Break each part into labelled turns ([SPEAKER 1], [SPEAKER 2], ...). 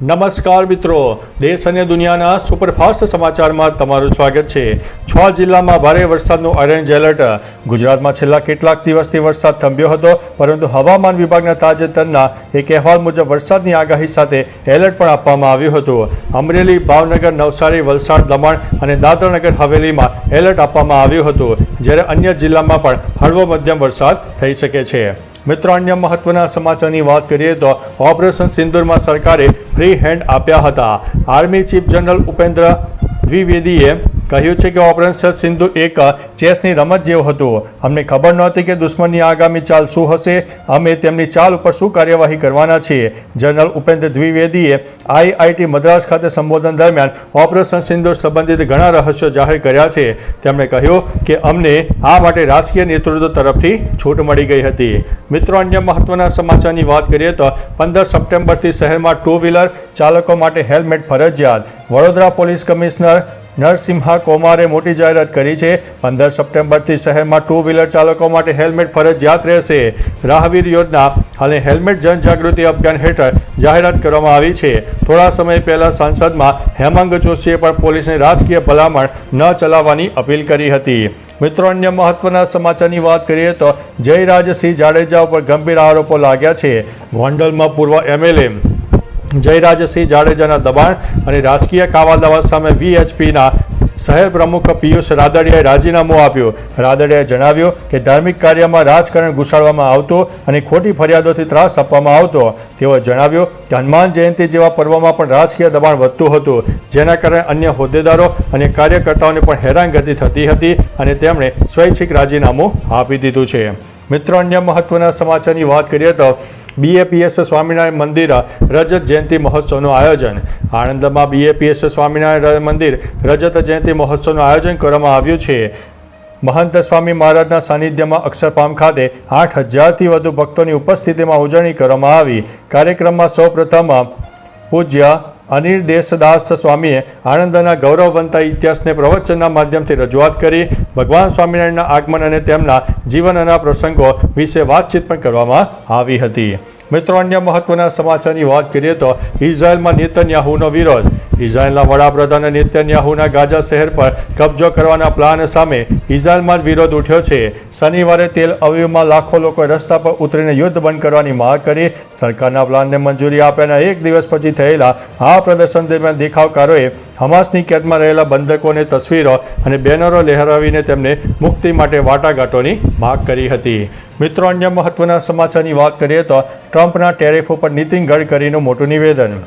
[SPEAKER 1] નમસ્કાર મિત્રો. દેશ અને દુનિયાના સુપરફાસ્ટ સમાચારમાં તમારું સ્વાગત છે. છ જિલ્લામાં ભારે વરસાદનું ઓરેન્જ એલર્ટ ગુજરાતમાં છેલ્લા કેટલાક દિવસથી વરસાદ થંભ્યો હતો, પરંતુ હવામાન વિભાગના તાજેતરના એક અહેવાલ મુજબ વરસાદની આગાહી સાથે એલર્ટ પણ આપવામાં આવ્યું હતું. અમરેલી, ભાવનગર, નવસારી, વલસાડ, દમણ અને દાદરાનગર હવેલીમાં એલર્ટ આપવામાં આવ્યું હતું, જ્યારે અન્ય જિલ્લામાં પણ હળવો મધ્યમ વરસાદ થઈ શકે છે. મિત્રો, અન્ય મહત્વના સમાચારની વાત કરીએ તો ઓપરેશન સિંદુરમાં સરકારે ફ્રી હેન્ડ આપ્યા હતા. આર્મી ચીફ જનરલ ઉપેન્દ્ર દ્વિવેદીએ કહ્યું છે કે ઓપરેશન સિંધુ એક ચેસની રમત જેવું હતું. અમને ખબર નહોતી કે દુશ્મનની આગામી ચાલ શું હશે. અમે તેમની ચાલ ઉપર શું કાર્યવાહી કરવાના છીએ. જનરલ ઉપેન્દ્ર દ્વિવેદીએ આઈઆઈટી મદ્રાસ ખાતે સંબોધન દરમિયાન ઓપરેશન સિંધુ સંબંધિત ઘણા રહસ્યો જાહેર કર્યા છે. તેમણે કહ્યું કે અમને આ માટે રાજકીય નેતૃત્વ તરફથી છૂટ મળી ગઈ હતી. મિત્રો, અન્ય મહત્વના સમાચારની વાત કરીએ તો પંદર સપ્ટેમ્બરથી શહેરમાં ટુ વ્હીલર ચાલકો માટે હેલ્મેટ ફરજિયાત. વડોદરા પોલીસ કમિશનર નરસિમ્હા કોમારે મોટી જાહેરાત કરી છે. પંદર સપ્ટેમ્બરથી શહેરમાં ટુ વ્હીલર ચાલકો માટે હેલ્મેટ ફરજિયાત રહેશે. રાહવીર યોજના અને હેલ્મેટ જનજાગૃતિ અભિયાન હેઠળ જાહેરાત કરવામાં આવી છે. થોડા સમય પહેલાં સંસદમાં હેમાંગ જોશીએ પણ પોલીસને રાજકીય ભલામણ ન ચલાવવાની અપીલ કરી હતી. મિત્રો, અન્ય મહત્વના સમાચારની વાત કરીએ તો જયરાજસિંહ જાડેજા ઉપર ગંભીર આરોપો લાગ્યા છે. ગોંડલમાં પૂર્વ એમએલએ જયરાજસિંહ જાડેજાના દબાણ અને રાજકીય કાવાદાવા સામે વીએચપીના શહેર પ્રમુખ પિયુષ રાદડિયાએ રાજીનામું આપ્યું. રાદડિયાએ જણાવ્યું કે ધાર્મિક કાર્યમાં રાજકારણ ઘુસાડવામાં આવતું અને ખોટી ફરિયાદોથી ત્રાસ આપવામાં આવતો. તેઓએ જણાવ્યું કે હનુમાન જયંતિ જેવા પર્વમાં પણ રાજકીય દબાણ વધતું હતું. જેના કારણે અન્ય હોદ્દેદારો અને કાર્યકર્તાઓને પણ હેરાનગતિ થતી હતી અને તેમણે સ્વૈચ્છિક રાજીનામું આપી દીધું છે. મિત્રો, અન્ય મહત્વના સમાચારની વાત કરીએ તો બીએપીએસ સ્વામિનારાયણ મંદિર રજત જયંતિ મહોત્સવનું આયોજન. આણંદમાં બીએપીએસ સ્વામિનારાયણ મંદિર રજત જયંતિ મહોત્સવનું આયોજન કરવામાં આવ્યું છે. મહંત સ્વામી મહારાજના સાનિધ્યમાં અક્ષરપામ ખાતે આઠ હજારથી વધુ ભક્તોની ઉપસ્થિતિમાં ઉજવણી કરવામાં આવી. કાર્યક્રમમાં સૌપ્રથમ પૂજ્ય અનિલ દેશદાસ સ્વામીએ આણંદના ગૌરવવંતા ઇતિહાસને પ્રવચનના માધ્યમથી રજૂઆત કરી. ભગવાન સ્વામિનારાયણના આગમન અને તેમના જીવનના પ્રસંગો વિશે વાતચીત પણ કરવામાં આવી હતી. મિત્રો, અન્ય મહત્વના સમાચારની વાત કરીએ તો ઇઝરાયલમાં નેતન્યાહુનો વિરોધ. ઇઝરાયલના વડાપ્રધાન નેતન્યાહુના ગાઝા શહેર પર કબજો કરવાના પ્લાન સામે ઇઝરાયલમાં વિરોધ ઉઠ્યો છે. શનિવારે તેલ અવિવમાં લાખો લોકો રસ્તા પર ઉતરીને યુદ્ધ બંધ કરવાની માંગ કરી. સરકારના પ્લાનને મંજૂરી આપ્યાના એક દિવસ પછી થયેલા આ પ્રદર્શન દરમિયાન દેખાવકારોએ હમાસની કેદમાં રહેલા બંધકોને તસવીરો અને બેનરો લહેરાવીને તેમને મુક્તિ માટે વાટાઘાટોની માંગ કરી હતી. મિત્રો, અન્ય મહત્વના સમાચારની વાત કરીએ તો ટ્રમ્પના ટેરિફ ઉપર નીતિન ગડકરીનું મોટું નિવેદન.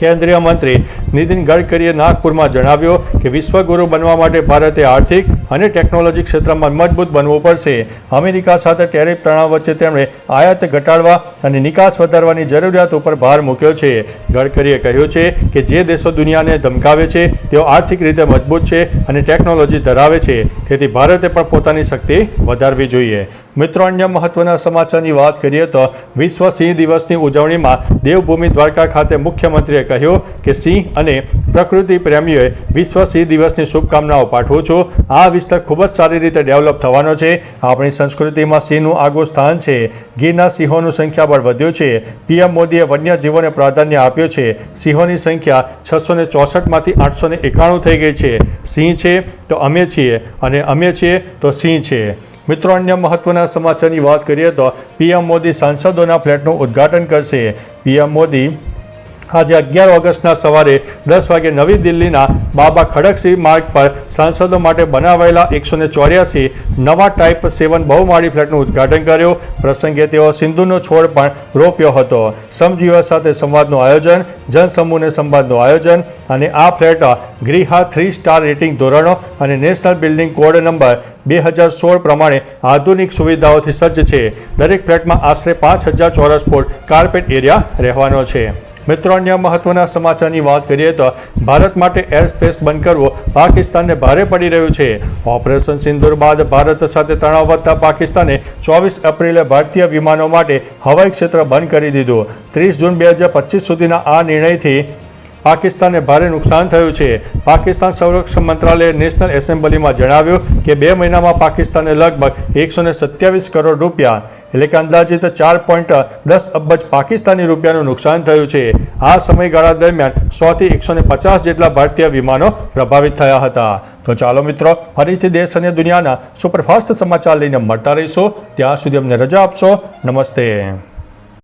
[SPEAKER 1] કેન્દ્રીય મંત્રી નીતિન ગડકરીએ નાગપુરમાં જણાવ્યું કે વિશ્વગુરુ બનવા માટે ભારતે આર્થિક અને ટેકનોલોજી ક્ષેત્રમાં મજબૂત બનવું પડશે. અમેરિકા સાથે ટેરિફ તણાવ વચ્ચે તેમણે આયાત ઘટાડવા અને નિકાસ વધારવાની જરૂરિયાત ઉપર ભાર મૂક્યો છે. ગડકરીએ કહ્યું છે કે જે દેશો દુનિયાને ધમકાવે છે, તેઓ આર્થિક રીતે મજબૂત છે અને ટેકનોલોજી ધરાવે છે. તેથી ભારતે પણ પોતાની શક્તિ વધારવી જોઈએ. મિત્રો, અન્ય મહત્વના સમાચારની વાત કરીએ તો વિશ્વ સિંહ દિવસની ઉજવણીમાં દેવભૂમિ દ્વારકા ખાતે મુખ્યમંત્રીએ કહ્યું કે સિંહ અને પ્રકૃતિ પ્રેમીઓએ વિશ્વ સિંહ દિવસની શુભકામનાઓ પાઠવું છું. આ વિસ્તાર ખૂબ જ સારી રીતે ડેવલપ થવાનો છે. આપણી સંસ્કૃતિમાં સિંહનું આગવું સ્થાન છે. ગીરના સિંહોનું સંખ્યાબળ વધ્યું છે. પીએમ મોદીએ વન્યજીવોને પ્રાધાન્ય આપ્યું છે. સિંહોની સંખ્યા છસો ને ચોસઠમાંથી આઠસો ને એકાણું થઈ ગઈ છે. સિંહ છે તો અમે છીએ અને અમે છીએ તો સિંહ છે. મિત્રો, અન્ય મહત્વના સમાચારની વાત કરીએ તો પીએમ મોદી સાંસદોના ફ્લેટનું ઉદ્ઘાટન કરશે. પીએમ મોદી આજે અગિયાર ઓગસ્ટના સવારે દસ વાગે નવી દિલ્હીના બાબા ખડકસિંહ માર્ગ પર સાંસદો માટે બનાવાયેલા એકસો ચોર્યાસી નવા ટાઈપ સેવન બહુમાળી ફ્લેટનું ઉદ્ઘાટન કર્યું. પ્રસંગે તેઓ સિંધુનો છોડ પણ રોપ્યો હતો. સમજીવા સાથે સંવાદનું આયોજન, જનસમૂહને સંવાદનું આયોજન અને આ ફ્લેટ ગ્રીહા થ્રી સ્ટાર રેટિંગ ધોરણો અને નેશનલ બિલ્ડિંગ કોડ નંબર બે હજાર સોળ પ્રમાણે આધુનિક સુવિધાઓથી સજ્જ છે. દરેક ફ્લેટમાં આશરે પાંચ હજાર ચોરસ ફૂટ કાર્પેટ એરિયા રહેવાનો છે. મિત્રો, અન્ય મહત્વના સમાચારની વાત કરીએ તો ભારત માટે એર સ્પેસ બંધ કરવું પાકિસ્તાનને ભારે પડી રહ્યું છે. ઓપરેશન સિંદુર બાદ ભારત સાથે તણાવ વધતા પાકિસ્તાને ચોવીસ એપ્રિલે ભારતીય વિમાનો માટે હવાઈ ક્ષેત્ર બંધ કરી દીધું. ત્રીસ જૂન બે હજાર પચીસ સુધીના આ નિર્ણયથી પાકિસ્તાનને ભારે નુકસાન થયું છે. પાકિસ્તાન સંરક્ષણ મંત્રાલયે નેશનલ એસેમ્બલીમાં જણાવ્યું કે બે મહિનામાં પાકિસ્તાને લગભગ એકસો સત્યાવીસ કરોડ રૂપિયા એટલે કે અંદાજિત ચાર પોઈન્ટ દસ અબજ પાકિસ્તાની રૂપિયાનું નુકસાન થયું છે. આ સમયગાળા દરમિયાન સોથી એકસો ને પચાસ જેટલા ભારતીય વિમાનો પ્રભાવિત થયા હતા. તો ચાલો મિત્રો, ફરીથી દેશ અને દુનિયાના સુપરફાસ્ટ સમાચાર લઈને મળતા રહીશું. ત્યાં સુધી અમને રજા આપશો. નમસ્તે.